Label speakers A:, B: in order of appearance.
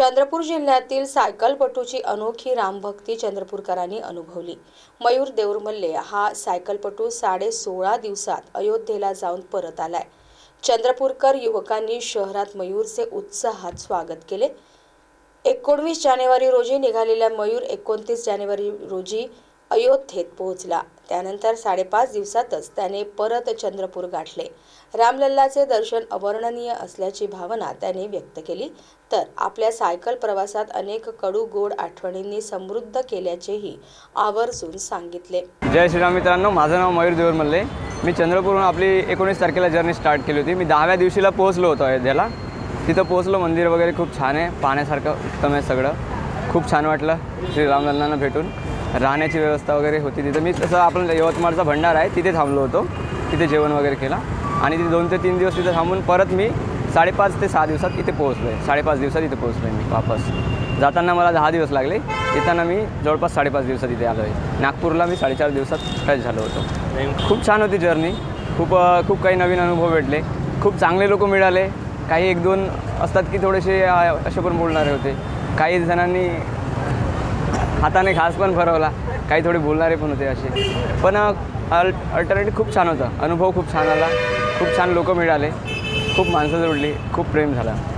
A: चंद्रपूर जिल्ह्यातील सायकलपटूची अनोखी रामभक्ती चंद्रपूरकरांनी अनुभवली. मयूर देऊरमल्ले हा सायकलपटू साडे सोळा दिवसात अयोध्येला जाऊन परत आलाय. चंद्रपूरकर युवकांनी शहरात मयूरचे उत्साहात स्वागत केले. एकोणवीस जानेवारी रोजी निघालेल्या मयूर एकोणतीस जानेवारी रोजी अयोध्येत पोहोचला. त्यानंतर साडेपाच दिवसातच त्याने परत चंद्रपूर गाठले. रामलल्लाचे दर्शन अवर्णनीय असल्याची भावना त्याने व्यक्त केली. तर आपल्या सायकल प्रवासात अनेक कडू गोड आठवणींनी समृद्ध केल्याचेही आवर्जून सांगितले.
B: जय श्रीराम मित्रांनो माझं नाव मयूर देवरमल्ले. मी चंद्रपूरहून आपली एकोणीस तारखेला जर्नी स्टार्ट केली होती. मी दहाव्या दिवशीला पोहोचलो होतो अयोध्याला. तिथं पोहोचलो मंदिर वगैरे खूप छान आहे पाहण्यासारखं उत्तम आहे सगळं. खूप छान वाटलं श्री रामलल्लांना भेटून. राहण्याची व्यवस्था वगैरे होती तिथं. मी तसं आपण यवतमाळचा भंडार आहे तिथे थांबलो होतो. तिथे जेवण वगैरे केला. आणि तिथे दोन ते तीन दिवस तिथे थांबून परत मी साडेपाच ते सहा दिवसात इथे पोहोचलो आहे साडेपाच दिवसात इथे पोहोचलो आहे मी वापस. जाताना मला दहा दिवस लागले. येताना मी जवळपास साडेपाच दिवसात इथे आलो आहे नागपूरला मी साडेचार दिवसात टच झालो होतो. खूप छान होती जर्नी खूप खूप काही नवीन अनुभव भेटले. खूप चांगले लोक मिळाले. काही एक दोन असतात की थोडेसे असे पण बोलणारे होते. काही जणांनी हाताने घास पण भरवला काही थोडे बोलणारे पण होते असे. पण अल अल्टरनेटिव्ह खूप छान होतं. अनुभव खूप छान आला. खूप छान लोकं मिळाले. खूप माणसं जोडली. खूप प्रेम झाला.